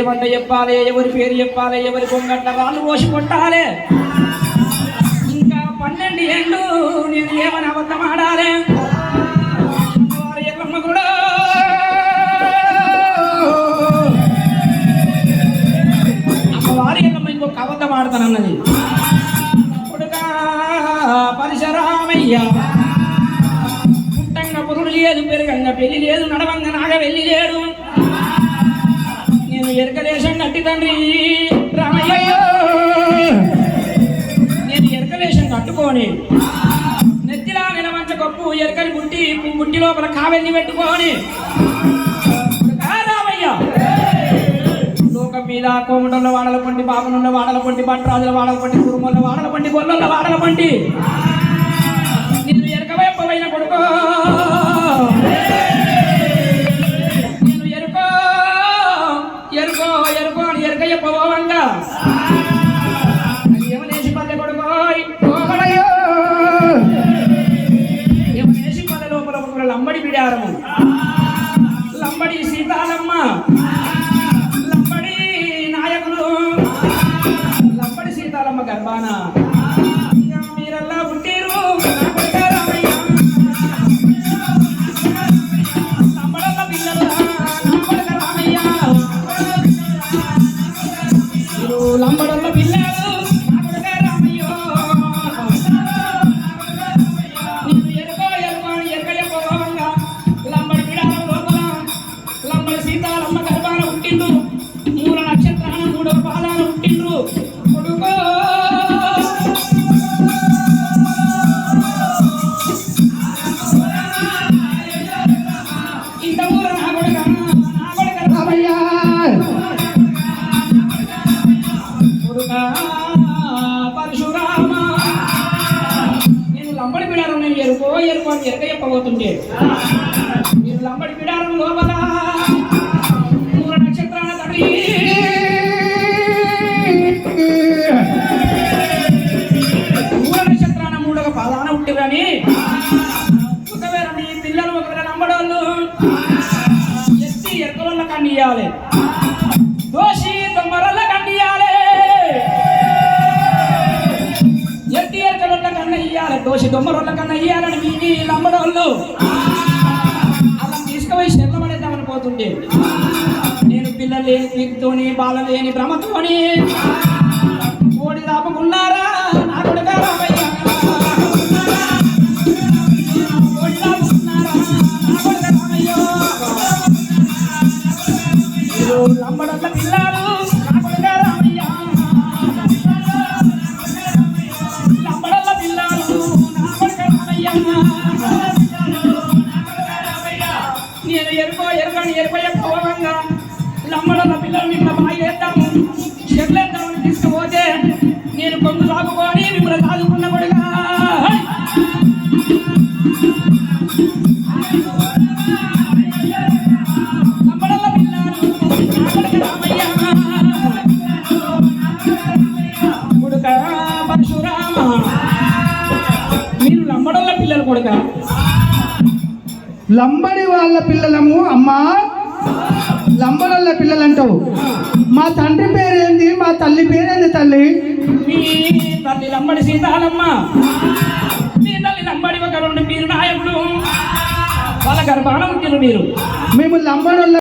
ఏమంట చెప్పాలి ఎవరి పేరు చెప్పాలి ఎవరి కొంగట్ల రాళ్ళు పోసి కొట్టాలి ఇంకా పన్నెండు ఏళ్ళు నేను ఏమని అబద్ధం ఆడాలి ఇంకొక అబద్ధం ఆడతానన్నది కొడుకా పరిశరామయ్య. పుట్టంగా పురుడు లేదు పెరగంగా పెళ్ళి లేదు నడవంగా నాగ వెళ్ళి లేడు నేను ఎరకలేశం కట్టి తండ్రి రామయ్య. నేను ఎరకలేశం కట్టుకొని నెత్తిలా నిలవంచ కప్పు ఎరకని గుట్టి గుట్టి లోపల కావెల్ని పెట్టుకొని మీద కోమటంలో వాడల పండి బాబునున్న వాడల పండి భట్రాజుల వాడల పండి కురుమల్ల వాడల పండి గొల్లల వాడల పండి నిన్ను కొడుకో. ఎరుకో ఎరుకో అని ఎరక చెప్పబోతుంటే మీరు లంబడి పిడారం లోపల మూల నక్షత్రాల తడి మూల నక్షత్రాన మూడవ పాదాన ఉంటిరని ఒకవేళ మీ పిల్లలు ఒకవేళ నంబడోళ్ళు ఎత్తి ఎరకలోళ్ళ కానీ ఇవ్వాలి దోషి పోసి దోషి దొమ్మరొల్ల కన్నా ఇయ్యాలని మీ నమ్మడోళ్ళు అలా తీసుకుపోయి శర్మ పోతుండే. నేను పిల్లలేని తోని బాలలేని బాల లేని భ్రమతోని. నేను ఎరుకో ఎరుకని ఎరుకయ్య పోవంగా లంబడల పిల్లలు మిమ్మల్ని బాగేద్దాము. వేద్దాము తీసుకుపోతే నేను కొంగు సాగుకొని మిమ్మల్ని సాగుకున్న కొడుగా కొడుక పరశురామ మీరు నమ్మడంలో పిల్లలు కొడుక. లంబడి వాళ్ళ పిల్లలము అమ్మా. లంబడోళ్ళ పిల్లలంటావు మా తండ్రి పేరేంది? మా తల్లి పేరేంది తల్లి? మీ తల్లి లంబడి సీతాలమ్మ. మీ తల్లి లంబడి ఒక రెండు మీరు నాయకుడు వాళ్ళ గర్భాన మీరు. మేము లంబడోళ్ళ